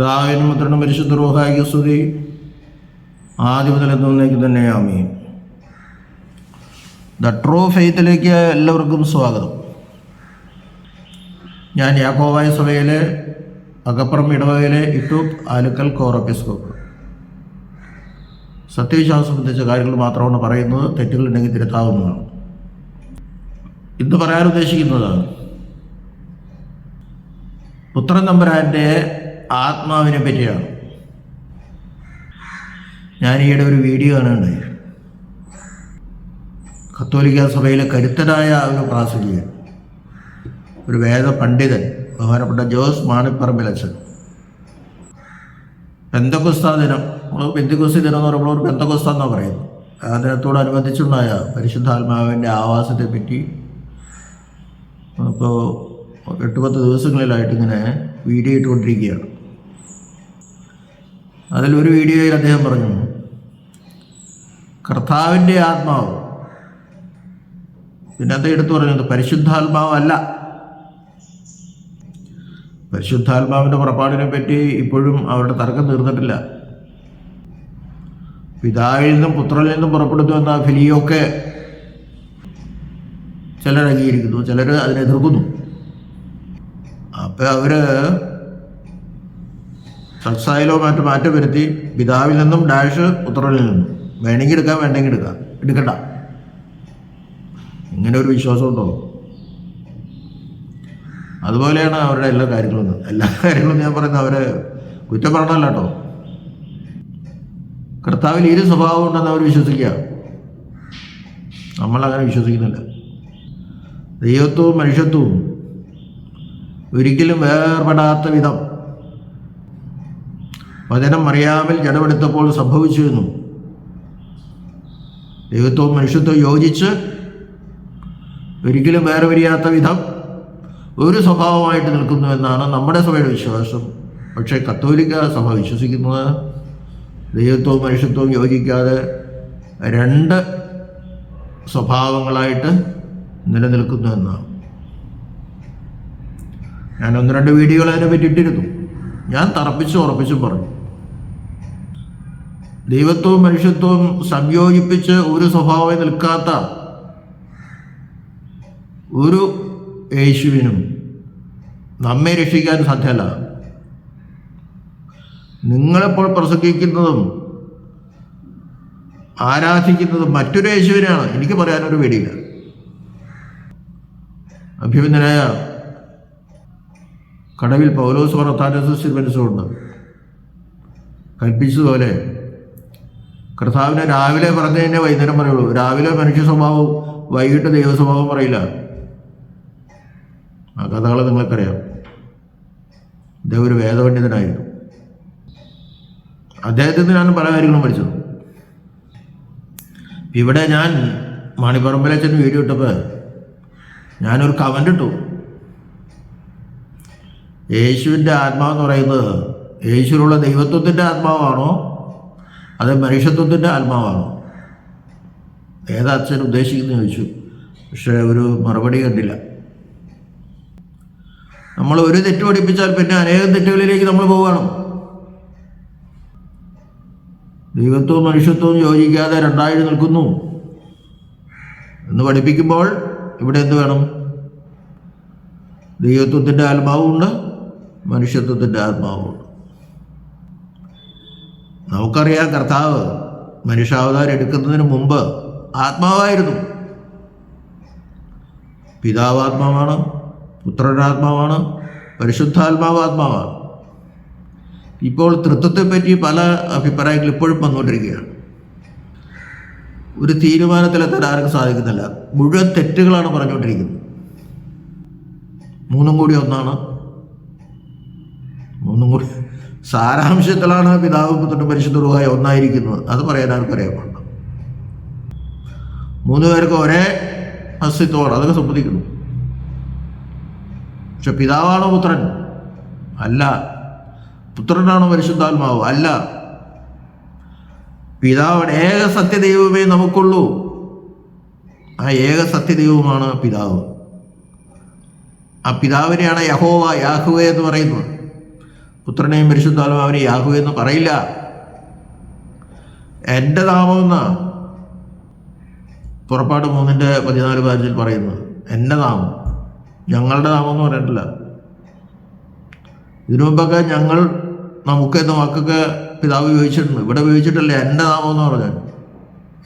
പിതാവിനും പുത്രനും പരിശുദ്ധ റോഹായിക സ്തുതി ആദ്യം മുതൽ എന്നേക്ക് തന്നെ ആമീൻ. ദ ട്രൂ ഫെയ്ത്തിലേക്ക് എല്ലാവർക്കും സ്വാഗതം. ഞാൻ യാക്കോവായ സഭയിലെ അകപ്പുറം ഇടവകയിലെ ഇട്ടൂപ്പ് ആലുക്കൽ കോറപ്പിസ്കോപ്പ്. സത്യവിശ്വാസം സംബന്ധിച്ച കാര്യങ്ങൾ മാത്രമാണ് പറയുന്നത് തെറ്റുകളുണ്ടെങ്കിൽ തിരുത്താവുന്നതാണ്. ഇന്ന് പറയാൻ ഉദ്ദേശിക്കുന്നത് പുത്രൻ തമ്പുരാന്റെ ആത്മാവിനെ പറ്റിയാണ്. ഞാൻ ഈയിടെ ഒരു വീഡിയോ കാണുന്നുണ്ടായി കത്തോലിക്ക സഭയിലെ കരുത്തനായ ഒരു പ്രാസംഗികൻ ഒരു വേദ പണ്ഡിതൻ ബഹുമാനപ്പെട്ട ജോസ് മാണിപ്പറമ്പിലച്ചൻ പെന്തക്കൊസ്താ ദിനം നമ്മൾ പെന്തക്കൊസ്തി ദിനം എന്ന് പറയുമ്പോൾ ഒരു പെന്തക്കുസ്ത എന്നാണ് പറയുന്നത്. ആ ദിനത്തോടനുബന്ധിച്ചുണ്ടായ പരിശുദ്ധാത്മാവിന്റെ ആവാസത്തെ പറ്റി അപ്പോൾ എട്ട് പത്ത് ദിവസങ്ങളിലായിട്ട് ഇങ്ങനെ വീഡിയോ ഇട്ടുകൊണ്ടിരിക്കുകയാണ്. അതിലൊരു വീഡിയോയിൽ അദ്ദേഹം പറഞ്ഞു കർത്താവിന്റെ ആത്മാവ് പിന്നെ അദ്ദേഹം എടുത്തു പറഞ്ഞത് പരിശുദ്ധാത്മാവല്ല പരിശുദ്ധാത്മാവിന്റെ പുറപ്പാടിനെ പറ്റി ഇപ്പോഴും അവരുടെ തർക്കം തീർന്നിട്ടില്ല. പിതാവിൽ നിന്നും പുത്രനിൽ നിന്നും പുറപ്പെടുത്തുമെന്ന ഫിലിയൊക്കെ ചിലർ അംഗീകരിക്കുന്നു ചിലർ അതിനെ എതിർക്കുന്നു. അപ്പോൾ അവർ സത്സായിലോ മറ്റു മാറ്റം വരുത്തി പിതാവിൽ നിന്നും ഡാഷ് പുത്രനിൽ നിന്നും. വേണമെങ്കിൽ എടുക്കാം വേണ്ടെങ്കിൽ എടുക്കാം. എടുക്കണ്ട. ഇങ്ങനെ ഒരു വിശ്വാസം ഉണ്ടോ അതുപോലെയാണ് അവരുടെ എല്ലാ കാര്യങ്ങളും. എല്ലാ കാര്യങ്ങളും ഞാൻ പറയുന്നത് അവരെ കുറ്റം പറഞ്ഞല്ല കേട്ടോ. കർത്താവിൽ ഇരു സ്വഭാവം ഉണ്ടെന്ന് അവർ വിശ്വസിക്കുക. നമ്മളങ്ങനെ വിശ്വസിക്കുന്നില്ല. ദൈവത്വവും മനുഷ്യത്വവും ഒരിക്കലും വേർപെടാത്ത വിധം വചനം അറിയാമിൽ ജടമെടുത്തപ്പോൾ സംഭവിച്ചു എന്നും. ദൈവത്വവും മനുഷ്യത്വവും യോജിച്ച് ഒരിക്കലും വേറെ വരിയാത്ത വിധം ഒരു സ്വഭാവമായിട്ട് നിൽക്കുന്നു എന്നാണ് നമ്മുടെ സഭയുടെ വിശ്വാസം. പക്ഷേ കത്തോലിക്ക സഭ വിശ്വസിക്കുന്നത് ദൈവത്വവും മനുഷ്യത്വവും യോജിക്കാതെ രണ്ട് സ്വഭാവങ്ങളായിട്ട് നിലനിൽക്കുന്നു എന്നാണ്. ഞാൻ ഒന്ന് രണ്ട് വീഡിയോകൾ അതിനെ പറ്റിയിട്ടിരുന്നു ഞാൻ തറപ്പിച്ചും ഉറപ്പിച്ചും പറഞ്ഞു. ദൈവത്വവും മനുഷ്യത്വവും സംയോജിപ്പിച്ച് ഒരു സ്വഭാവമായി നിൽക്കാത്ത ഒരു യേശുവിനും നമ്മെ രക്ഷിക്കാൻ സാധ്യമല്ല. നിങ്ങളെപ്പോൾ പ്രസംഗിക്കുന്നതും ആരാധിക്കുന്നതും മറ്റൊരു യേശുവിനാണ് എനിക്ക് പറയാനൊരു പേടിയില്ല. അഭിമന്യനായ കടവിൽ പൗലോസ് വർത്താനസിൽ മനസ്സുകൊണ്ട് കൽപ്പിച്ചതുപോലെ കർത്താവിനെ രാവിലെ പറഞ്ഞു കഴിഞ്ഞാൽ വൈകുന്നേരം പറയുള്ളൂ. രാവിലെ മനുഷ്യ സ്വഭാവവും വൈകിട്ട് ദൈവ സ്വഭാവം പറയില്ല. ആ കഥകൾ നിങ്ങൾക്കറിയാം. ഇദ്ദേഹം ഒരു വേദപണ്ഡിതനായിരുന്നു. അദ്ദേഹത്തിൽ ഞാൻ പല കാര്യങ്ങളും പഠിച്ചത് ഇവിടെ ഞാൻ മണിപ്പറമ്പിലച്ഛൻ വീഡിയോ ഇട്ടപ്പോൾ ഞാനൊരു കമന്റ് ഇട്ടു. യേശുവിന്റെ ആത്മാവെന്ന് പറയുന്നത് യേശുവിലുള്ള ദൈവത്വത്തിന്റെ ആത്മാവാണോ അത് മനുഷ്യത്വത്തിന്റെ ആത്മാവാണ്. ഏതാ അച്ഛൻ ഉദ്ദേശിക്കുന്നു ചോദിച്ചു. പക്ഷേ ഒരു മറുപടി കണ്ടില്ല. നമ്മൾ ഒരു തെറ്റ് പഠിപ്പിച്ചാൽ പിന്നെ അനേകം തെറ്റുകളിലേക്ക് നമ്മൾ പോവുകയാണ്. ദൈവത്വവും മനുഷ്യത്വവും യോജിക്കാതെ രണ്ടായിട്ട് നിൽക്കുന്നു. എന്ന് പഠിപ്പിക്കുമ്പോൾ ഇവിടെ എന്ത് വേണം? ദൈവത്വത്തിന്റെ ആത്മാവുമുണ്ട് മനുഷ്യത്വത്തിന്റെ ആത്മാവുമുണ്ട് നമുക്കറിയാം കർത്താവ് മനുഷ്യാവതാരം എടുക്കുന്നതിന് മുമ്പ് ആത്മാവായിരുന്നു. പിതാവ് ആത്മാവാണ് പുത്രനാത്മാവാണ് പരിശുദ്ധാത്മാവ് ആത്മാവാണ് ഇപ്പോൾ തൃത്വത്തെപ്പറ്റി പല അഭിപ്രായങ്ങൾ ഇപ്പോഴും വന്നുകൊണ്ടിരിക്കുകയാണ്. ഒരു തീരുമാനത്തിലെത്താൻ ആർക്കും സാധിക്കുന്നില്ല. മുഴുവൻ തെറ്റുകളാണ് പറഞ്ഞുകൊണ്ടിരിക്കുന്നത്. മൂന്നും കൂടി ഒന്നാണ്. മൂന്നും കൂടി സാരാംശത്തിലാണ് പിതാവ് പുത്രനും പരിശുദ്ധ റുഹായ ഒന്നായിരിക്കുന്നത്. അത് പറയാൻ ആർക്കും അറിയാൻ പാടില്ല. മൂന്ന് പേർക്ക് ഒരേ അസ്തിത്വമാണ്. അതൊക്കെ സമ്മതിക്കുന്നു പക്ഷെ പിതാവാണോ പുത്രൻ? അല്ല. പുത്രനാണോ പരിശുദ്ധാത്മാവ്? അല്ല. പിതാവാണ് ഏക സത്യദൈവമേ നമുക്കുള്ളൂ. ആ ഏക സത്യദൈവമാണ് പിതാവ്. ആ പിതാവിനെയാണ് യഹോവ യാഹുവ എന്ന് പറയുന്നത്. പുത്രനെയും പരിശുദ്ധാലും അവനെ യാഹു എന്ന് പറയില്ല. എന്റെ നാമമെന്നാ പുറപ്പാട് മൂന്നിന്റെ പതിനാല് പതിനഞ്ചിൽ പറയുന്നത് എന്റെ നാമം. ഞങ്ങളുടെ നാമം എന്ന് പറഞ്ഞിട്ടില്ല. ഇതിനു മുമ്പൊക്കെ ഞങ്ങൾ നമുക്ക് എന്ന വാക്കൊക്കെ പിതാവ് ഉപയോഗിച്ചിട്ടുണ്ട്. ഇവിടെ ഉപയോഗിച്ചിട്ടില്ല എന്റെ നാമം എന്ന് പറഞ്ഞാൽ?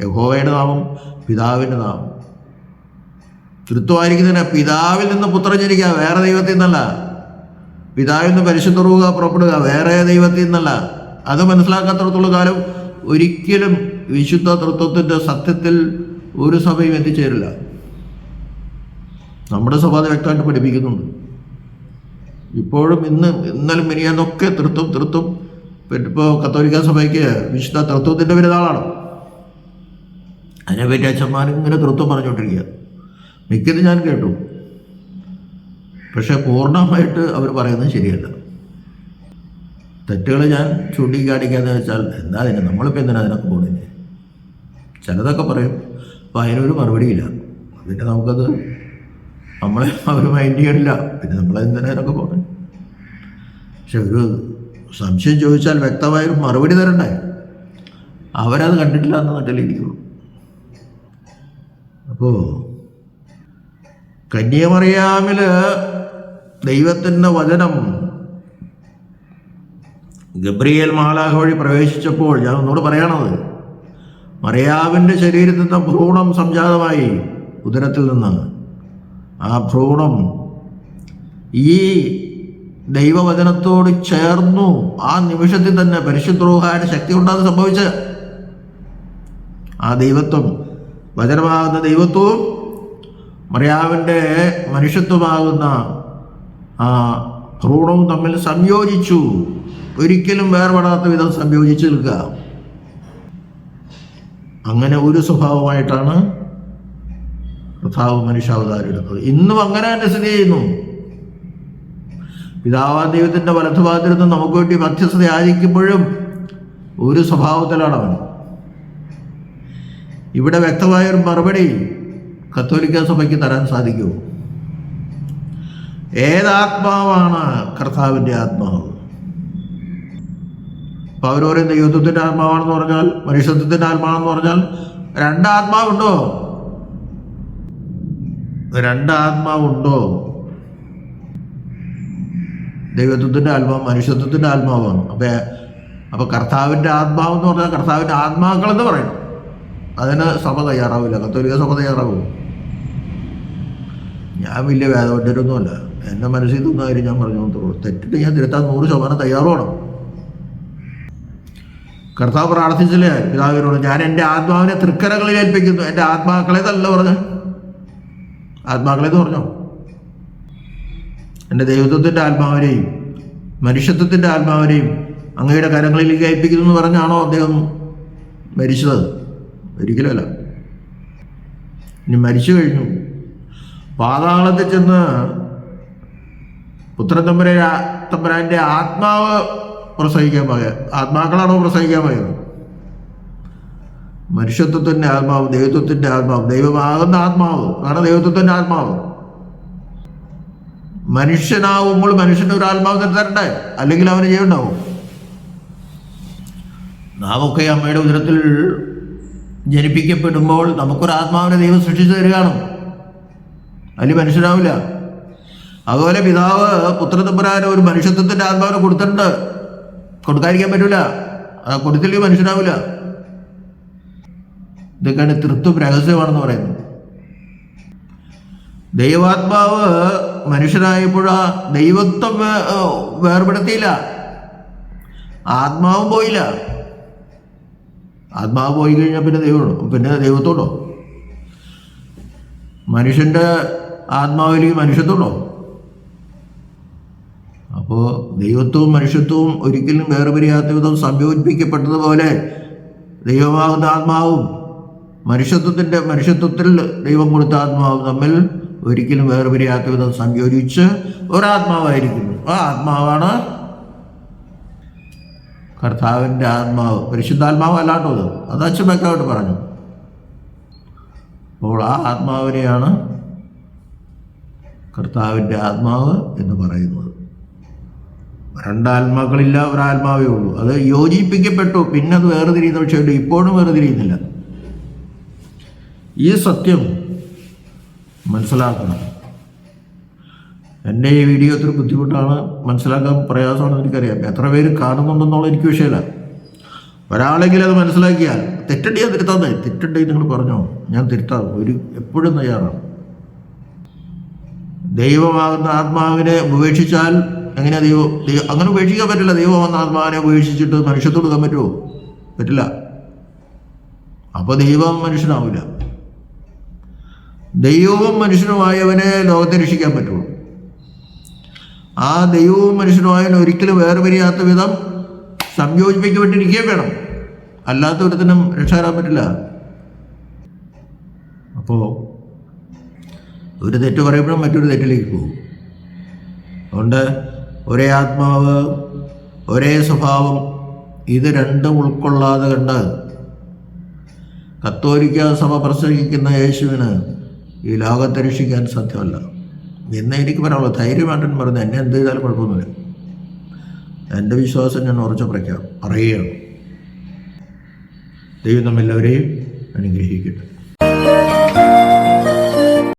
യഹോവയുടെ നാമം പിതാവിന്റെ നാമം. തൃത്വമായിരിക്കുന്നതിന് പിതാവിൽ നിന്ന് പുത്രൻ ജനിക്കുക വേറെ ദൈവത്തിൽ നിന്നല്ല. പിതാവിൽ നിന്ന് പരിശുദ്ധ റൂഹ പുറപ്പെടുക. വേറെ ദൈവത്തിൽ നിന്നല്ല. അത് മനസ്സിലാക്കാത്തടത്തോളം കാലം ഒരിക്കലും വിശുദ്ധ തൃത്വത്തിന്റെ സത്യത്തിൽ ഒരു സഭയും എത്തിച്ചേരില്ല. നമ്മുടെ സഭ അത് വ്യക്തമായിട്ട് പഠിപ്പിക്കുന്നുണ്ട്. ഇപ്പോഴും ഇന്ന് ഇന്നലും മിനിയാന്നൊക്കെ തൃത്വം തൃത്വം ഇപ്പോൾ കത്തോലിക്ക സഭയ്ക്ക് വിശുദ്ധ തൃത്വത്തിന്റെ പെരുന്നാളാണ് അതിനെപ്പറ്റി അച്ഛന്മാരും ഇങ്ങനെ തൃത്വം പറഞ്ഞുകൊണ്ടിരിക്കുക. മിക്കത് ഞാൻ കേട്ടു. പക്ഷേ പൂർണമായിട്ട് അവർ പറയുന്നത് ശരിയല്ല. തെറ്റുകൾ ഞാൻ ചൂണ്ടിക്കാണിക്കാന്ന് വെച്ചാൽ എന്താ അതിന്? നമ്മളിപ്പോൾ എന്തിനാ അതിനൊക്കെ പോകുന്നില്ലേ ചിലതൊക്കെ പറയും അപ്പോൾ അതിനൊരു മറുപടിയില്ല പിന്നെ നമുക്കത് നമ്മളെ അവർ മൈൻഡ് ചെയ്യണില്ല. പിന്നെ നമ്മൾ എന്തിനാ അതിനൊക്കെ പോകണം പക്ഷെ ഒരു സംശയം ചോദിച്ചാൽ വ്യക്തമായൊരു മറുപടി തരണ്ടേ? അവരത് കണ്ടിട്ടില്ല എന്ന് നട്ടിലിരിക്കുള്ളൂ അപ്പോൾ കന്യമറിയാമിൽ ദൈവത്തിന്റെ വചനം. ഗബ്രിയേൽ മാലാഹ വഴി പ്രവേശിച്ചപ്പോൾ ഞാൻ ഒന്നുകൂടെ പറയണത് മറിയാവിന്റെ ശരീരത്തിൽ നിന്ന് ഭ്രൂണം സംജാതമായി ഉദരത്തിൽ നിന്ന്. ആ ഭ്രൂണം ഈ ദൈവവചനത്തോട് ചേർന്നു ആ നിമിഷത്തിൽ തന്നെ പരിശുദ്രോഹായുടെ ശക്തി കൊണ്ടാണ് സംഭവിച്ച ആ ദൈവത്വം വചനമാകുന്ന ദൈവത്വവും മറിയാവിന്റെ മനുഷ്യത്വമാകുന്ന ഭ്രൂണവും തമ്മിൽ സംയോജിച്ചു. ഒരിക്കലും വേർപെടാത്ത വിധം സംയോജിച്ച് നിൽക്കുക. അങ്ങനെ ഒരു സ്വഭാവമായിട്ടാണ് കർത്താവ് മനുഷ്യാവതാരം എടുത്തത് ഇന്നും അങ്ങനെ തന്നെ സ്ഥിതി ചെയ്യുന്നു. പിതാവാ ദൈവത്തിന്റെ വലത്തുഭാഗത്തിരുന്ന് നമുക്ക് വേണ്ടി മധ്യസ്ഥത ആയിരിക്കുമ്പോഴും ഒരു സ്വഭാവത്തിലാണ് അവൻ. ഇവിടെ വ്യക്തമായൊരു മറുപടി കത്തോലിക്ക സഭയ്ക്ക് തരാൻ സാധിക്കുമോ? ഏതാത്മാവാണ് കർത്താവിന്റെ ആത്മാവ്? അപ്പോൾ അവർ പറയുന്ന ആത്മാവാണെന്ന് പറഞ്ഞാൽ മനുഷ്യത്വത്തിന്റെ ആത്മാവെന്ന് പറഞ്ഞാൽ രണ്ടാത്മാവുണ്ടോ? രണ്ടാത്മാവുണ്ടോ? ദൈവത്വത്തിന്റെ ആത്മാവ് മനുഷ്യത്വത്തിന്റെ ആത്മാവാണ്. അപ്പോൾ അപ്പോൾ കർത്താവിന്റെ ആത്മാവ് എന്ന് പറഞ്ഞാൽ കർത്താവിന്റെ ആത്മാക്കളെന്ന് പറയണം. അതിന് സഭ തയ്യാറാവില്ല. കത്തോലിക്ക സഭ തയ്യാറാവും. ഞാൻ വലിയ വേദപണ്ഡിതരൊന്നുമല്ല എന്റെ മനസ്സിൽ തോന്നുന്ന കാര്യം ഞാൻ പറഞ്ഞു തോന്നുള്ളൂ തെറ്റിട്ട് ഞാൻ തിരുത്താൻ നൂറ് ശതമാനം തയ്യാറുമാണ്. കർത്താവ് പ്രാർത്ഥിച്ചില്ലേ? പിതാവിനോട് ഞാൻ എന്റെ ആത്മാവിനെ തൃക്കരകളിൽ ഏൽപ്പിക്കുന്നു. എന്റെ ആത്മാക്കളെ തല്ല പറഞ്ഞു. ആത്മാക്കളേന്ന് പറഞ്ഞോ? എന്റെ ദൈവത്വത്തിന്റെ ആത്മാവിനെയും മനുഷ്യത്വത്തിന്റെ ആത്മാവിനെയും അങ്ങയുടെ കരങ്ങളിലേക്ക് ഏൽപ്പിക്കുന്നു എന്ന് പറഞ്ഞാണോ അദ്ദേഹം മരിച്ചത്? ഒരിക്കലുമല്ല. ഇനി മരിച്ചു കഴിഞ്ഞു. പാതാളത്തിൽ ചെന്ന് പുത്രൻ തമ്പുര തമ്പുരാന്റെ ആത്മാവ് പ്രസവിക്കാൻ പോയ ആത്മാക്കളാണോ പ്രസവിക്കാൻ പോയത് മനുഷ്യത്വത്തിന്റെ ആത്മാവ് ദൈവത്വത്തിന്റെ ആത്മാവ്. ദൈവമാകുന്ന ആത്മാവ്. അതാണ് ദൈവത്വത്തിന്റെ ആത്മാവ്? മനുഷ്യനാവുമ്പോൾ മനുഷ്യന് ഒരു ആത്മാവ് തരണ്ടേ അല്ലെങ്കിൽ അവന് ചെയ്യുണ്ടാവും നാമൊക്കെ അമ്മയുടെ ഉദരത്തിൽ ജനിപ്പിക്കപ്പെടുമ്പോൾ നമുക്കൊരു ആത്മാവിനെ ദൈവം സൃഷ്ടിച്ചു തരികയാണ്. അതിൽ മനുഷ്യനാവില്ല. അതുപോലെ പിതാവ് പുത്രതുമ്പുരാന് ഒരു മനുഷ്യത്വത്തിന്റെ ആത്മാവിനെ കൊടുത്തിട്ടുണ്ട്. കൊടുക്കാതിരിക്കാൻ പറ്റൂല. അത് കൊടുത്തില്ലെങ്കിൽ മനുഷ്യനാവില്ല ഇതൊക്കെയാണ് തൃത്വം രഹസ്യമാണെന്ന് പറയുന്നത് ദൈവാത്മാവ് മനുഷ്യനായപ്പോൾ ആ ദൈവത്വം വേർപെടുത്തിയില്ല. ആത്മാവും പോയില്ല. ആത്മാവ് പോയി കഴിഞ്ഞാൽ പിന്നെ ദൈവമുണ്ടോ പിന്നെ ദൈവത്തോടോ മനുഷ്യന്റെ ആത്മാവിലേക്ക് മനുഷ്യത്തോടോ അപ്പോൾ ദൈവത്വവും മനുഷ്യത്വവും ഒരിക്കലും വേർപിരിയാത്ത വിധം സംയോജിപ്പിക്കപ്പെട്ടതുപോലെ ദൈവമാകുന്ന ആത്മാവും മനുഷ്യത്വത്തിന്റെ മനുഷ്യത്വത്തിൽ ദൈവം കൊടുത്ത ആത്മാവും തമ്മിൽ ഒരിക്കലും വേർപിരിയാത്ത വിധം സംയോജിച്ച് ഒരാത്മാവായിരിക്കുന്നു. ആ ആത്മാവാണ് കർത്താവിന്റെ ആത്മാവ്. പരിശുദ്ധാത്മാവ് അല്ലാട്ടോ അത് അത് പറഞ്ഞു. അപ്പോൾ ആ ആത്മാവിനെയാണ് കർത്താവിന്റെ ആത്മാവ് എന്ന് പറയുന്നത്. രണ്ടാത്മാക്കളില്ല ഒരാത്മാവേ ഉള്ളൂ. അത് യോജിപ്പിക്കപ്പെട്ടു. പിന്നെ അത് വേർതിരിയുന്ന പക്ഷേ ഇപ്പോഴും വേറെ വേർതിരിയുന്നില്ല ഈ സത്യം മനസ്സിലാക്കണം. എന്റെ ഈ വീഡിയോ ഒത്തിരി ബുദ്ധിമുട്ടാണ് മനസ്സിലാക്കാൻ പ്രയാസമാണെന്ന് എനിക്കറിയാം. എത്ര പേര് കാണുന്നുണ്ടെന്നുള്ള എനിക്ക് വിഷയമല്ല. ഒരാളെങ്കിലും അത് മനസ്സിലാക്കിയാൽ തെറ്റണ്ടി ഞാൻ തിരുത്താൻ തരും നിങ്ങൾ പറഞ്ഞോ? ഞാൻ തിരുത്താം ഒരു എപ്പോഴും തയ്യാറാണ്. ദൈവമാകുന്ന ആത്മാവിനെ ഉപേക്ഷിച്ചാൽ എങ്ങനെയാ ദൈവം ദൈവം അങ്ങനെ ഉപേക്ഷിക്കാൻ പറ്റില്ല. ദൈവം വന്ന ആത്മാവിനെ ഉപേക്ഷിച്ചിട്ട് മനുഷ്യത്ത് കൊടുക്കാൻ പറ്റുമോ? പറ്റില്ല. അപ്പോൾ ദൈവം മനുഷ്യനാവില്ല ദൈവവും മനുഷ്യനുമായവനെ ലോകത്തെ രക്ഷിക്കാൻ പറ്റുള്ളൂ ആ ദൈവവും മനുഷ്യനുമായവനെ ഒരിക്കലും വേർപിരിയാത്ത വിധം സംയോജിപ്പിക്കപ്പെട്ടിരിക്കുകയും വേണം. അല്ലാത്ത ഒരുത്തിനും രക്ഷ തരാൻ പറ്റില്ല. അപ്പോൾ ഒരു തെറ്റ് പറയുമ്പോഴും മറ്റൊരു തെറ്റിലേക്ക് പോകും. അതുകൊണ്ട് ഒരേ ആത്മാവ് ഒരേ സ്വഭാവം ഇത് രണ്ടും ഉൾക്കൊള്ളാതെ കണ്ട് കത്തോലിക്ക സഭ പ്രസംഗിക്കുന്ന യേശുവിന് ഈ ലോകത്തെ രക്ഷിക്കാൻ സാധ്യമല്ല. എന്ന് എനിക്ക് പറയാനുള്ളൂ ധൈര്യമായിട്ടാണ് പറയുന്നത് എന്നെ എന്ത് ചെയ്താലും കുഴപ്പമൊന്നുമില്ല. എന്റെ വിശ്വാസം ഞാൻ ഉറച്ചു പറയ്ക്കാം പറയുകയാണ്. ദൈവം നമ്മെല്ലാവരെയും അനുഗ്രഹിക്കട്ടെ.